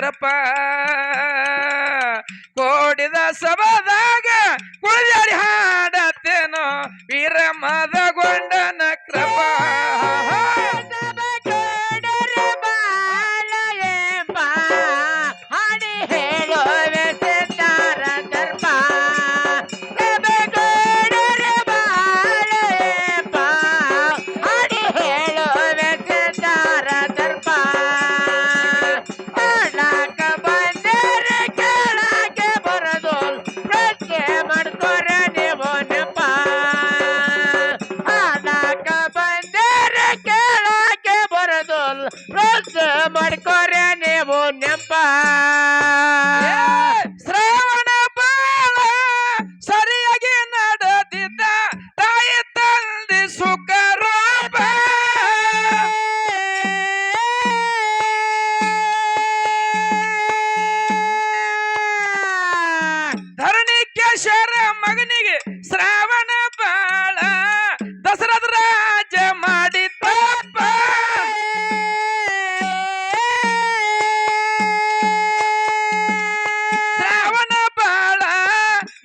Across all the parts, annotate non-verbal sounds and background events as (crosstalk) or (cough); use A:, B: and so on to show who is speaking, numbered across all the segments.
A: ಶಂಕರಪ್ಪ ಕೋಡಿದ
B: ಸಭದಾಗ ಕುಳಿದಾಡಿ ಹಾಡತ್ತೇನೋ ವೀರಮದ ಮನಸ್ಸು ಮಾಡ್ಕೋರೆ ನೀವು ನೆಂಪ.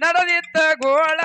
A: ನಡೆದಿತ್ತ ಗೋಳ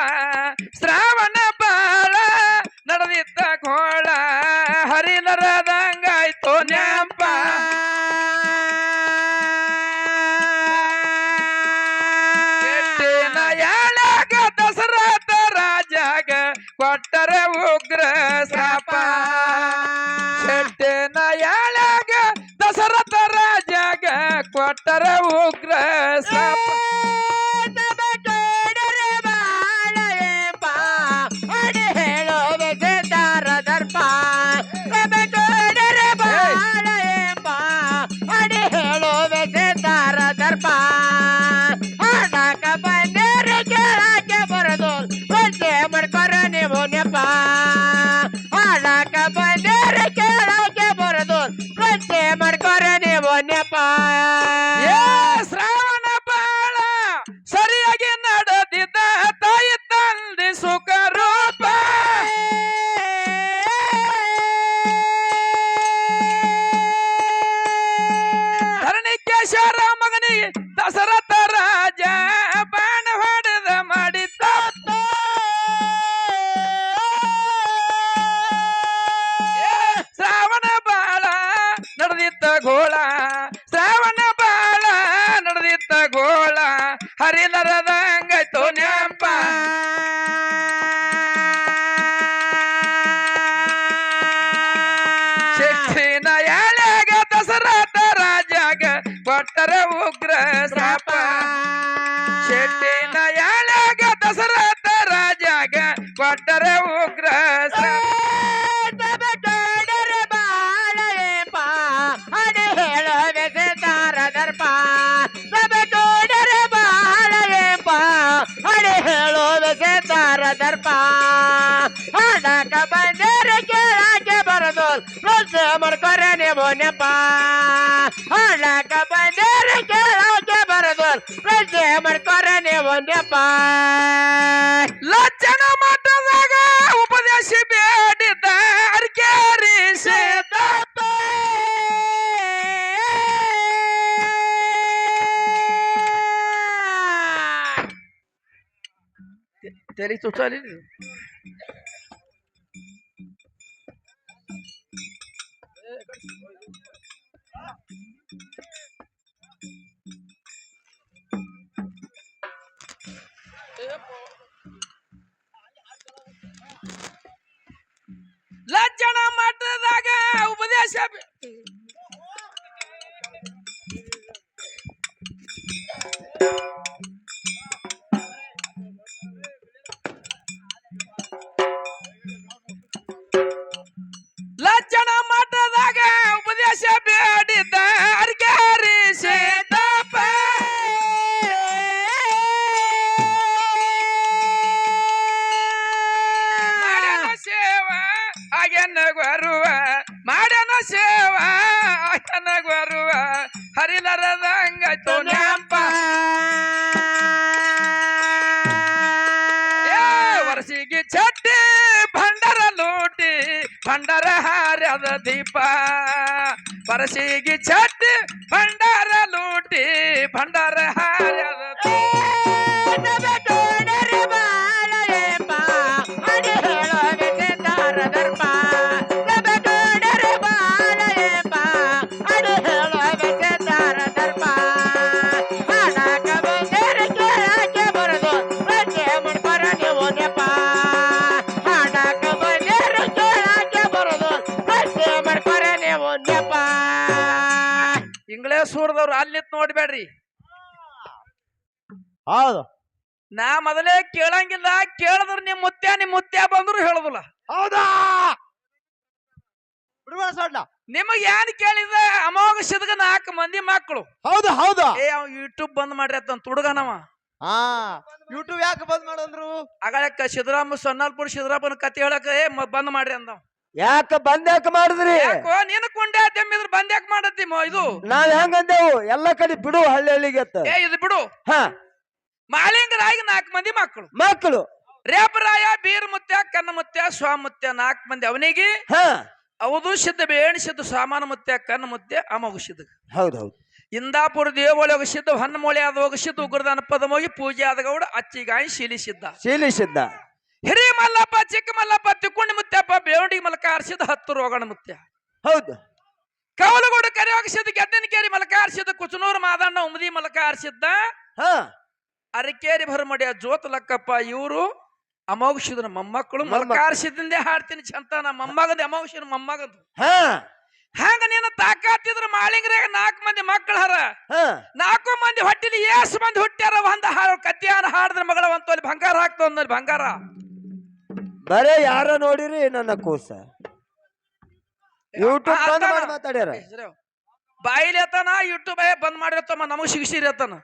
A: ಕೊಟ್ಟರೆ ಉಗ್ರ ಶಾಪ
B: ದರ್ಪ ಹಾಡಕ ಬಂದರೆ ಕೇಳಕ್ಕೆ ಬರದು ಪ್ರಶ್ನೆ ಮಾಡ್ಕೊರೆ ನೀವು ನೆಪ ಹಾಡಕ ಬಂದರೆ ಕೇಳಕ್ಕೆ ಬರದು ಪ್ರಶ್ನೆ ಮಾಡ್ಕೊರೆ ನೀವು ನೆಪ
A: ಲಜ್ಜನ Tereyi total. ಭಂಡರ ಹಾರ್ಯದ ದೀಪ. ಪರಸಿಗೆ ಚಟ್ಟಿ ಭಂಡಾರ ಲೂಟಿ ಭಂಡಾರ ಹಾರ್ಯದ ಊರ್ದವ್ರು ಅಲ್ಲಿ ನೋಡ್ಬೇಡ್ರಿ
B: ಹೌದು.
A: ನಾ ಮೊದಲೇ ಕೇಳಂಗಿಲ್ಲ ಕೇಳಿದ್ರ ನಿಮ್ ಮುತ್ಯ ನಿಮ್ ಮುತ್ಯ ಬಂದ್ರು ಹೇಳುದಿಲ್ಲ.
B: ಹೌದಾ? ಬಿಡುವ
A: ನಿಮಗ್ ಏನ್ ಕೇಳಿದ? ಅಮೋಘ ಸಿದ್ಗ ನಾಲ್ಕು ಮಂದಿ ಮಕ್ಕಳು
B: ಹೌದು ಹೌದು.
A: ಏ ಅವ್ ಯೂಟ್ಯೂಬ್ ಬಂದ್ ಮಾಡ್ರಿ ಅಂತ ತುಡುಗನವ
B: ಹಾ ಯೂಟ್ಯೂಬ್ ಯಾಕೆ ಬಂದ್ ಮಾಡಂದ್ರು?
A: ಆಗಳಕ್ಕ ಸಿದ್ದರಾಮ ಸೊನ್ನಲ್ಪುರ್ ಸಿದ್ದರಾಮನ ಕತೆ ಹೇಳಕ ಏ ಮ- ಬಂದ್ ಮಾಡ್ರಿ ಅಂದವ.
B: ಯಾಕ ಬಂದ್ ಯಾಕ ಮಾಡಿದ್ರಿ?
A: ಯಾಕೋ ನೀನು ಕುಂಡೆ ತೆಮ್ಮಿದ್ರ ಬಂದ್ ಯಾಕೆ ಮಾಡತ್ತಿ ಮೊ- ಇದು?
B: ನಾವ್ ಹೆಂಗಂದೇವು ಎಲ್ಲ ಕಡೆ ಬಿಡು ಹಳ್ಳಿ ಹಳ್ಳಿಗೆ ಅತ್ತ
A: ಏ ಇದು ಬಿಡು.
B: ಹಾ.
A: ಮಾಲಿಂಗರಾಗಿ ನಾಲ್ಕು ಮಂದಿ ಮಕ್ಕಳು.
B: ಮಕ್ಕಳು.
A: ರೇಪರಾಯ ಬೀರ್ ಮುತ್ಯ ಕನ್ನ ಮುತ್ಯ ಸ್ವಾಮುತ್ಯ ನಾಲ್ಕು ಮಂದಿ ಅವನಿಗೆ.
B: ಹ.
A: ಅವಧು ಸಿದ್ಧ ಬೇಣಿ ಸಿದ್ಧ ಸಾಮಾನ ಮುತ್ಯ ಕನ್ನ ಮುತ್ಯ ಅಮೋಘ ಸಿದ್ಧ.
B: ಹೌದ್ ಹೌದ್
A: ಇಂದಾಪುರ ದೇವಳಿ ಹೋಗಿಸಿದ್ದು ಹನ್ನಮೂಳೆ ಆದ ಹೋಗಿಸಿದ್ದು ಉಗ್ರದಾನ ಪದಮೋಗಿ ಪೂಜೆ ಆದ ಗೌಡ ಅಚ್ಚಿಗಾಯಿ ಶೀಲಿಸಿದ್ದ
B: ಶೀಲಿಸಿದ್ದ
A: ಹಿರಿ ಮಲ್ಲಪ್ಪ ಚಿಕ್ಕ ಮಲ್ಲಪ್ಪ ತಿಕ್ಕೊಂಡು ಮುತ್ಯಪ್ಪ ಬೇವಡಿ ಮಲಕ ಆರಿಸಿದ ಹತ್ತು ರೋಗಣ ಮುತ್ಯ.
B: ಹೌದು.
A: ಕವಲಗೋಡು ಕರಿ ಹೋಗಿಸಿದ ಗೆದ್ದನಕೇರಿ ಮಲಕ ಆರಿಸಿದ ಕುಚನೂರು ಮಾದಣ್ಣ ಉಮದಿ ಮಲಕ ಆರಿಸಿದ್ದ ಅರಕೇರಿ ಭರಮಡಿಯ ಜೋತ ಲಕ್ಕಪ್ಪ ಇವರು ಅಮೋಘಿಸಿದ್ರ ಮೊಮ್ಮಕ್ಕಳು ಮಲಕ
B: ಮೊಮ್ಮಕ್ಕಳು.
A: ಹಾಡ್ತೀನಿ ಹಾಡ್ತೀನಿ ನಮ್ಮ ಮೊಮ್ಮಗದ ಅಮೋಘಿಸಿದ ಮೊಮ್ಮಗದು.
B: ಹಾ.
A: ಹಂಗ ನೀನು ತಾಕಾತಿದ್ರ ಮಾಳಿಂಗ್ರಾಗ ನಾಲ್ಕು ಮಂದಿ ಮಕ್ಕಳ ಹರ.
B: ಹಾ.
A: ನಾಲ್ಕು ಮಂದಿ ಹೊಟ್ಟಿಲಿ ಏಸ್ ಮಂದಿ ಹುಟ್ಟ್ಯಾರ ಒಂದ ಹಾಡು ಕತ್ಯಾನ ಹಾಡಿದ್ರ ಮಗಳ ಒಂದು ಅಲ್ಲಿ ಬಂಗಾರ ಹಾಕ್ತ ಒಂದಲ್ಲಿ ಬಂಗಾರ.
B: ಬರೇ ಯಾರ ನೋಡಿರಿ ನನ್ನ ಕೂಸ. ಯೂಟ್ಯೂಬ್ ಬಂದ್ ಮಾಡಿ ಮಾತಾಡ್ಯಾರ.
A: ಬಾಯಿಲಿ ಅತ್ತಾನ ಯೂಟ್ಯೂಬ್ ಬಂದ್ ಮಾಡಿರತ್ತಮ್ಮ ನಮಗ್ ಶಿಕ್ಷಿರಿ ಅತ್ತಾನ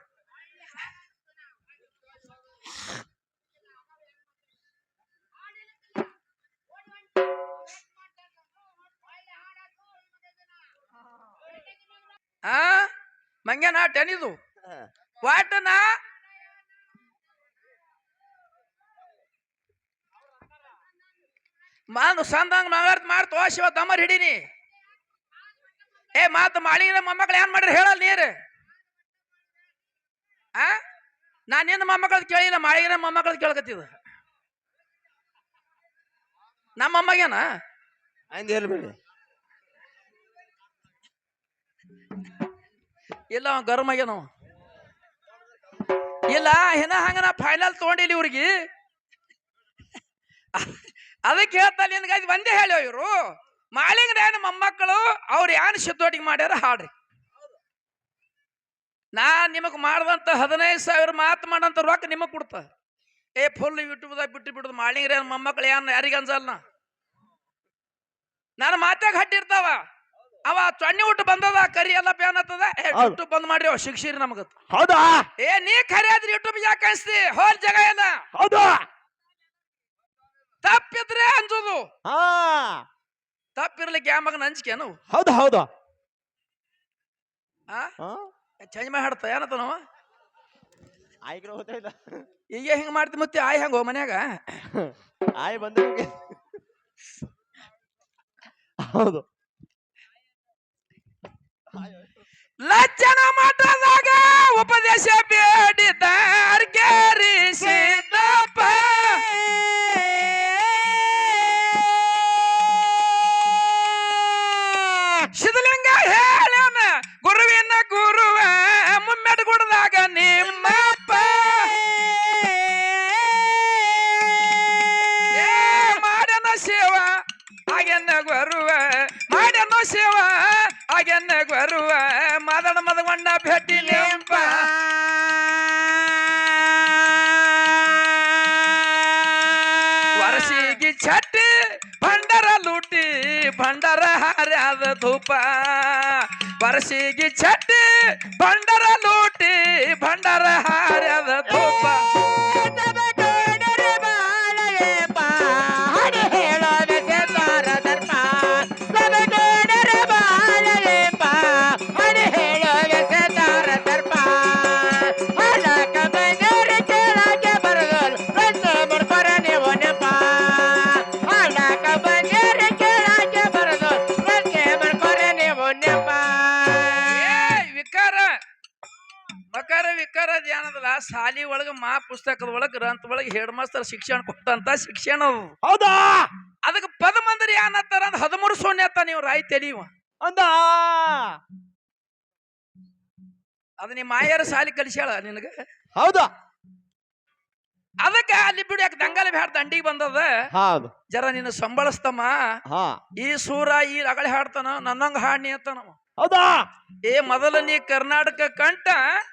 A: ಆ ಮಂಗ್ಯಾನ ಟೆನಿದು ವಾಟನ ಮಾಡು ಸಂದಂಗ್ ಮಂಗಾರ್ತ್ ಮಾಡ್ತೋ ಶಿವ ದಮರ್ ಹಿಡೀನಿ. ಏ ಮಾತು ಮಾಳಿನ ಮೊಮ್ಮಕ್ಳು ಏನ್ ಮಾಡ್ರಿ ಹೇಳಲ್ ನೀರು? ಆ? ನಾ ನಿನ್ನ ಮೊಮ್ಮಕ್ಕಳು ಕೇಳಿಲ್ಲ ಮಾಳಿಗಿನ ಮೊಮ್ಮಕ್ಕಳದ್ ಕೇಳ್ಕತ್ತಿದ. ನಮ್ಮ ಮೊಮ್ಮಗೇನ?
B: ಹಂಗ ಹೇಳ್ಬೇಡಿ
A: ಇಲ್ಲ ಅವ ಗರ್ಮ್ ಆಗ್ಯಾನ ಅವ. ಇಲ್ಲ ಹಿನ ಹಂಗ ನಾ ಫೈನಲ್ ತಗೊಂಡಿಲ್ಲ ಇವ್ರಿಗೆ. ಅದಕ್ಕೆ ಹೇಳ್ತಾ ನಿನ್ಗೆ ಒಂದೇ ಹೇಳಿ ಇವರು? ಮಾಳಿಂಗನ ಮೊಮ್ಮಕ್ಕಳು ಅವ್ರು ಏನು ಸಿದ್ದೋಟಿಗೆ ಮಾಡ್ಯಾರ ಹಾಡ್ರಿ. ನಾ ನಿಮಗೆ ಮಾಡ್ದಂತ ಹದಿನೈದು ಸಾವಿರ ಮಾತು ಮಾಡಂತ ರೊಕ್ಕ ನಿಮಗೆ ಕೊಡ್ತ. ಏ ಫುಲ್ ಯೂಟ್ಯೂಬ್ದಾಗ ಬಿಟ್ಟು ಬಿಡುದು ಮಾಳಿಂಗರಾಯನ ಮೊಮ್ಮಕ್ಕಳು ಏನ್ ಯಾರಿಗ ಅನ್ಸಲ್ಲ ನನ್ನ ಮಾತಾಗ ಹಟ್ಟಿರ್ತಾವ. ಅವ ಚೊಣ್ಣಿ ಊಟ ಬಂದದ ಕರಿ ಎಲ್ಲ ಬ್ಯಾನ್
B: ಆತದ.
A: ಯೂಟ್ಯೂಬ್ ಬಂದ್ ಮಾಡಿ ಅವ್ ಶಿಕ್ಷಿರಿ ನಮಗ
B: ಹೌದಾ?
A: ಏ ನೀ ಖರೀ ಆದ್ರೆ ಯೂಟ್ಯೂಬ್ ಯಾಕೆ ಅನ್ಸ್ತಿ ಹೋಲ್ ಜಗ ಏನ?
B: ಹೌದು?
A: ತಪ್ಪಿದ್ರೆ ಅಂಜೋದು
B: ಹಾ.
A: ತಪ್ಪಿರ್ಲಿಕ್ಕೆ ಯಾ ಮಗನ ಅಂಜಿಕೆನು
B: ಹೌದು ಹೌದು.
A: ಆ?
B: ಹಾ?
A: ಚೇಂಜ್ ಮಾಡಿ ಹಾಡ್ತ ಏನತ್ತ ನಾವ
B: ಆಯ್ಕೆ ಇಲ್ಲ.
A: ಈಗ ಹಿಂಗ್ ಮಾಡ್ತಿ ಮತ್ತೆ ಆಯ್ ಹಂಗೋ ಮನ್ಯಾಗ?
B: ಆಯ್ ಬಂದ ಹೌದು.
A: ಲಜ್ಜನ ಮಠದಾಗ ಉಪದೇಶ ಬೇಡಿದ ಅರ್ಗೇರಿ ಬರುವ ಮದನ ಮದಗೊಂಡ ಭೇಟಿ ನೇಂಪ. ವರ್ಷಿಗೆ ಚಟ್ಟಿ ಭಂಡರ ಲೂಟಿ, ಭಂಡರ ಹಾರ್ಯಾದ ಧೂಪ. ವರ್ಷಿಗೆ ಚಟ್ಟಿ ಭಂಡರ ಲೂಟಿ, ಭಂಡರ ಹಾರ್ಯಾದ ಪುಸ್ತಕದ ಒಳಗ ಗ್ರಂಥ ಒಳಗೆ ಹೆಡ್ ಮಾಸ್ತರ್ ಶಿಕ್ಷಣ ಕೊಟ್ಟಂತ ಶಿಕ್ಷಣ ಅದು.
B: ಹೌದಾ?
A: ಅದಕ್ಕೆ ಪದ ಮಂದಿರ ಏನತ್ತಾರ ಅಂದ್ ಹದಿಮೂರು ಸೊನ್ನೆ ಅತ್ತ ನೀವು ರಾಯ್ ತೆಲಿವ
B: ಅಂದ?
A: ಅದ ನಿಮ್ಮ ಮಾಯರ ಸಾಲಿ ಕಲಿಸ್ಯಾಳ ನಿನಗ?
B: ಹೌದು.
A: ಅದಕ್ಕೆ ಅಲ್ಲಿ ಬಿಡು ಯಾಕೆ ದಂಗಲ್ ಬ್ಯಾಡ ದಂಡಿಗೆ ಬಂದದ.
B: ಹೌದು.
A: ಜರ ನಿನ್ನ ಸಂಬಳಸ್ತಮ್ಮ.
B: ಹಾ.
A: ಈ ಸೂರ ಈ ರಗಳೆ ಹಾಡ್ತಾನ ನನ್ನಂಗ ಹಾಡ್ನಿ ಅಂತಾನವ
B: ಹೌದಾ?
A: ಏ ಮೊದಲ ನೀ ಕರ್ನಾಟಕ ಕಂಟ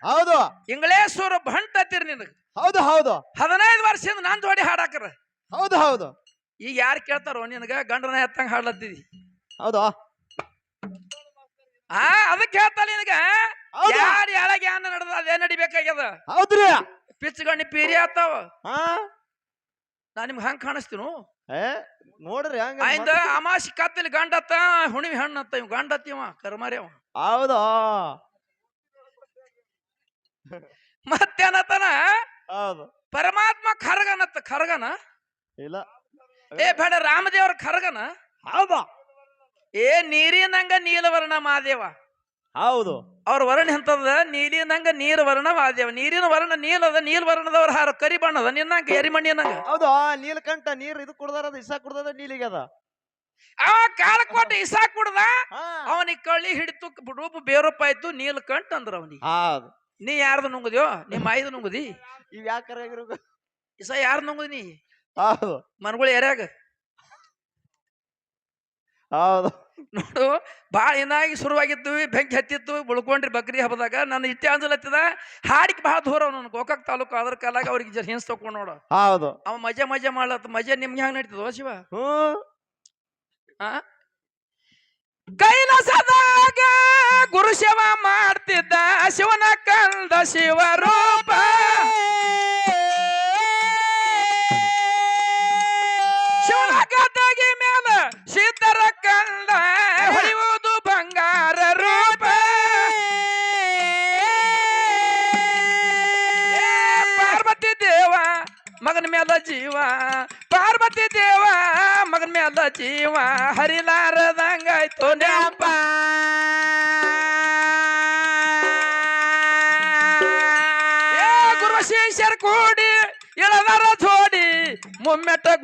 B: ಹೌದು.
A: ಇಂಗ್ಲೇಶ್ವರ ಭಂಟ್ ಹತ್ತಿರ ನಿನಗ.
B: ಹೌದು ಹೌದು.
A: ಹದಿನೈದು ವರ್ಷದಿಂದ ನಾನ್ ಜೋಡಿ ಹಾಡಾಕರ.
B: ಹೌದು ಹೌದು.
A: ಈಗ ಯಾರು ಕೇಳ್ತಾರೋ ನಿನಗ ಗಂಡನ ಎತ್ತಂಗ ಹಾಡ್ಲತ್ತಿದಿ.
B: ಹೌದು.
A: ಆ ಅದಕ್ಕೆ ಹೇಳ್ತಾಳ ನಿನಗ?
B: ಹೌದು.
A: ಯಾರು ಯಾಳಗೆ ಯಾನ ನಡೆದ ಅದೇ ನಡಿಬೇಕಾಗ್ಯದ?
B: ಹೌದ್ರಿ.
A: ಪಿಚ್ಚಗಣ್ಣಿ ಪೀರಿ ಆತಾವ.
B: ಹಾ.
A: ನಾ ನಿಮ್ಗೆ ಹಂಗ ಕಾಣಿಸ್ತೀನು?
B: ಏ ನೋಡ್ರಿ ಹಂಗ
A: ಆಯ್ದ ಅಮಾಸಿ ಕತ್ತಲಿ ಗಂಡತ್ತ ಹುಣಿವಿ ಹಣ್ಣತ್ತ ಇವ್ ಗಂಡತ್ತಿವ ಕರ್ಮಾರಿ ಅವ.
B: ಹೌದು.
A: ಮತ್ತೇನತ್ತನ?
B: ಹೌದು.
A: ಪರಮಾತ್ಮ ಖರ್ಗನತ್ತ ಖರ್ಗನ
B: ಇಲ್ಲ.
A: ಏ ಬೇಡ ರಾಮದೇವ್ರ ಖರ್ಗನ
B: ಹೌದಾ.
A: ಏ ನೀರಿನಂಗ ನೀಲವರ್ಣ ಮಾದೇವ.
B: ಹೌದು.
A: ಅವ್ರ ವರ್ಣ ಎಂತದ? ನೀಲಿನಂಗ ನೀರ್ ವರ್ಣ ಮಾದೇವ. ನೀರಿನ ವರ್ಣ ನೀಲದ ನೀಲ್ ವರ್ಣದವ್ರ ಹಾರ ಕರಿ ಬಣ್ಣದ ನಿನ್ನಂಗ ಎರಿಮಣ್ಣಿನಂಗ
B: ಹೌದು ನೀಲಕಂಠ ನೀರ್ ಇದು ಕುಡ್ದಾರ ಇಸ ಕುಡ್ದದ ನೀಲಿಗದ ಅವ
A: ಅವ ಕೊಟ್ಟು ಇಸಾ ಕುಡ್ದ?
B: ಹಾ.
A: ಅವನಿಗೆ ಕಳ್ಳಿ ಹಿಡಿತು ರೂಪ ಬೇರೂಪ ಆಯ್ತು ನೀಲಕಂಠ ಅಂದ್ರ ಅವನಿಗೆ.
B: ಹೌದು.
A: ನೀ ಯಾರ್ದು ನುಂಗದ್ಯೋ? ನಿಮ್ಮ ಐದು ನುಂಗುದಿ? (laughs)
B: ಇವ್ ಯಾಕಾರ ಆಗಿರ್ಬೇಕು?
A: ಇಸ ಯಾರು ನುಂಗುದಿ ನೀ?
B: ಹೌದು.
A: ಮನ್ಗಳು ಯಾರ್ಯಾಗ?
B: ಹೌದು.
A: ನೋಡು ಭಾಳ ಏನಾಗಿ ಶುರುವಾಗಿತ್ತು ಬೆಂಕಿ ಹತ್ತಿತ್ತು ಬುಳ್ಕೊಂಡ್ರಿ ಬಕ್ರಿ ಹಬ್ಬದಾಗ ನನ್ನ ಇಟ್ಟೆ ಅಂಜಲತ್ತಿದ ಹಾಡಿಗೆ ಭಾಳ ದೂರ ಅವನು ಗೋಕಾಕ್ ತಾಲೂಕು ಅದ್ರ ಕಾಲಾಗ ಅವ್ರಿಗೆ ಜರ ಹಿಂಸ್ ತಕೊಂಡ್ ನೋಡು.
B: ಹೌದು.
A: ಅವ ಮಜಾ ಮಜಾ ಮಾಡ್ಲತ್ತ ಮಜಾ ನಿಮ್ಗೆ ಹೆಂಗ್ ನಡೀತದ ಶಿವ?
B: ಹ್ಞೂ.
A: ಆ? ಕೈಲಾಸದಾಗ ಗುರು ಶಿವ ಮಾಡ್ತಿದ್ದ ಶಿವನ ಕಂದ ಶಿವರೂಪ.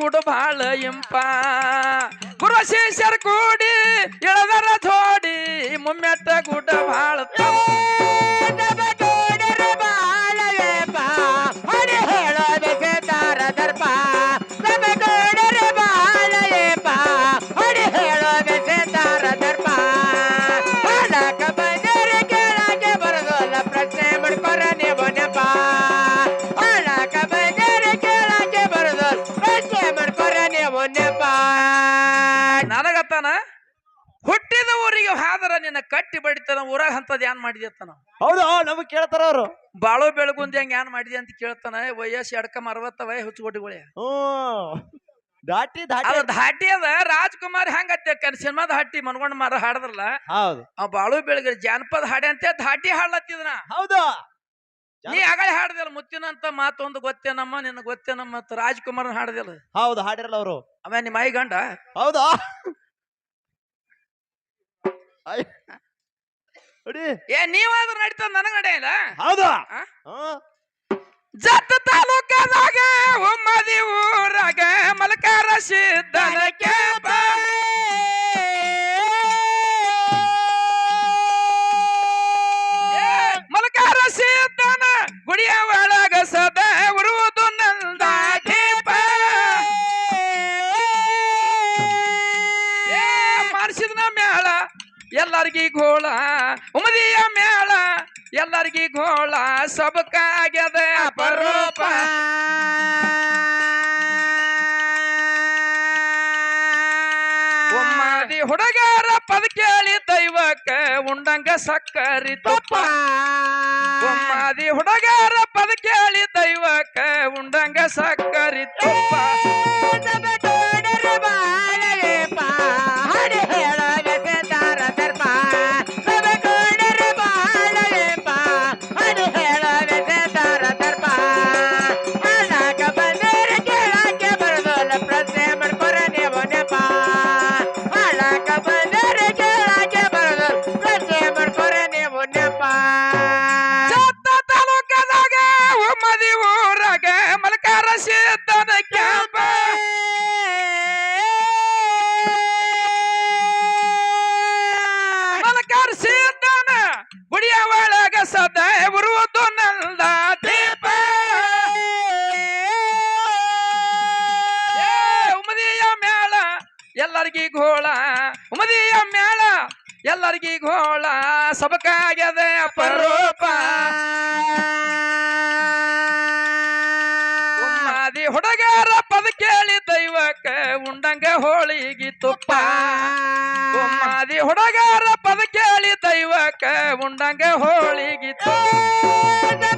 A: ಗುಡು ಬಾಳ ಇಂಪ. ಗುರು ಶಿಷ್ಯರ್ ಕೂಡಿ ಇಳದರ ಜೋಡಿ ಮುಮ್ಮೆಟ್ಟ ಗುಡ ಬಾಳ ಬಡಿತಾನ ಧ್ಯಾನ ಮಾಡಿದೆ ಏನ್ ನಾವು?
B: ಹೌದು ನಮಗ್ ಕೇಳ್ತಾರ ಅವ್ರು.
A: ಬಾಳೋ ಬೆಳಗುಂದ ಹೆಂಗ್ ಏನ್ ಮಾಡಿದೆ ಅಂತ ಕೇಳ್ತಾನ ವಯಸ್ಸು ಎಡ್ಕಮ್ ಅರವತ್ತ ವಯ ಹುಚ್ಚುಗೊಟ್ಟಿಗೊಳೆ
B: ಹ್ಮ್ ದಾಟಿ ದಾಟಿ
A: ಅದ ಧಾಟಿ ಅದ ರಾಜ್ಕುಮಾರ್ ಹೆಂಗ ಸಿನಿಮಾದ ಹಾಟಿ ಮನ್ಗೊಂಡ್ ಮಾರ ಹಾಡದ್ರಲ್ಲ?
B: ಹೌದು.
A: ಆ ಬಾಳು ಬೆಳಗ್ರಿ ಜಾನಪದ ಹಾಡೆ ಅಂತ ಧಾಟಿ ಹಾಡ್ಲತ್ತಿದ್ನ.
B: ಹೌದು.
A: ನೀ ಆಗಲೇ ಹಾಡ್ದಿಲ್ಲ ಮುತ್ತಿನಂತ ಮಾತೊಂದು ಗೊತ್ತೇನಮ್ಮ ನಿನ್ ಗೊತ್ತೇನಮ್ಮ ಅಂತ ರಾಜ್ಕುಮಾರ್ ಹಾಡದಿಲ್ಲ
B: ಹೌದು ಹಾಡಿರಲ್ಲ ಅವರು.
A: ಅವ ನಿಮ್ಮ ಐ ಗಂಡ?
B: ಹೌದಾ. ಅಯ್ಯ. (laughs) ನೋಡಿ
A: ಏ ನೀವಾದ್ರೂ ನಡೀತದ ನನಗ ನಡೆಯಲ್ಲ
B: ಹೌದು.
A: ಜತ್ತ ತಾಲೂಕದಾಗ ಒಮ್ಮದಿ ಊರಾಗ ಮಲಕಾರ ಸಿದ್ದನ ಕ್ಯಾಂಪ ಏ, ಮಲಕಾರ ಸಿದ್ದನ ಗುಡಿಯ ಒಳಗ ಸದ ಉರುವುದು ನಂದ ದೀಪ ಏ ಮಾಡಿಸಿದ್ನ ಮೇಳ ಎಲ್ಲರಿಗೂ ಗೋಳ. ಎಲ್ಲರಿಗಿ ಗೋಳ ಸಬಕಾಗ್ಯದ ಅಪರೂಪ. ಒಮ್ಮಾದಿ ಹುಡುಗಾರ ಪದ ಕೇಳಿ ದೈವಕ್ಕ, ಉಂಡಂಗ ಸಕ್ಕರಿ ತುಪ್ಪ. ಒಮ್ಮಾದಿ ಹುಡುಗಾರ ಪದ ಕೇಳಿ ದೈವಕ್ಕ, ಉಂಡಂಗ ಸಕ್ಕರಿ ತುಪ್ಪ. ಸಿದ್ದನ ಕ್ಯಾಂಪ ಮಲಕಾರ ಸಿದ್ದನ ಗುಡಿಯ ಒಳಗ ಸದಾ ಉರುವುದು ನಂದ ದೀಪ ಉಮದಿಯ ಮೇಳ ಎಲ್ಲರಿಗಿ ಗೋಳ ಉಮದಿಯ ಮೇಳ ಎಲ್ಲರಿಗಿ ಗೋಳ ಸಬಕಾಗ್ಯದ ಉಮ್ಮಾದಿ ಹುಡುಗಾರ ಪದ ಕೇಳಿ ದೈವಕ್ಕೆ ಉಂಡಂಗೆ ಹೋಳಿಗಿ ತುಪ್ಪ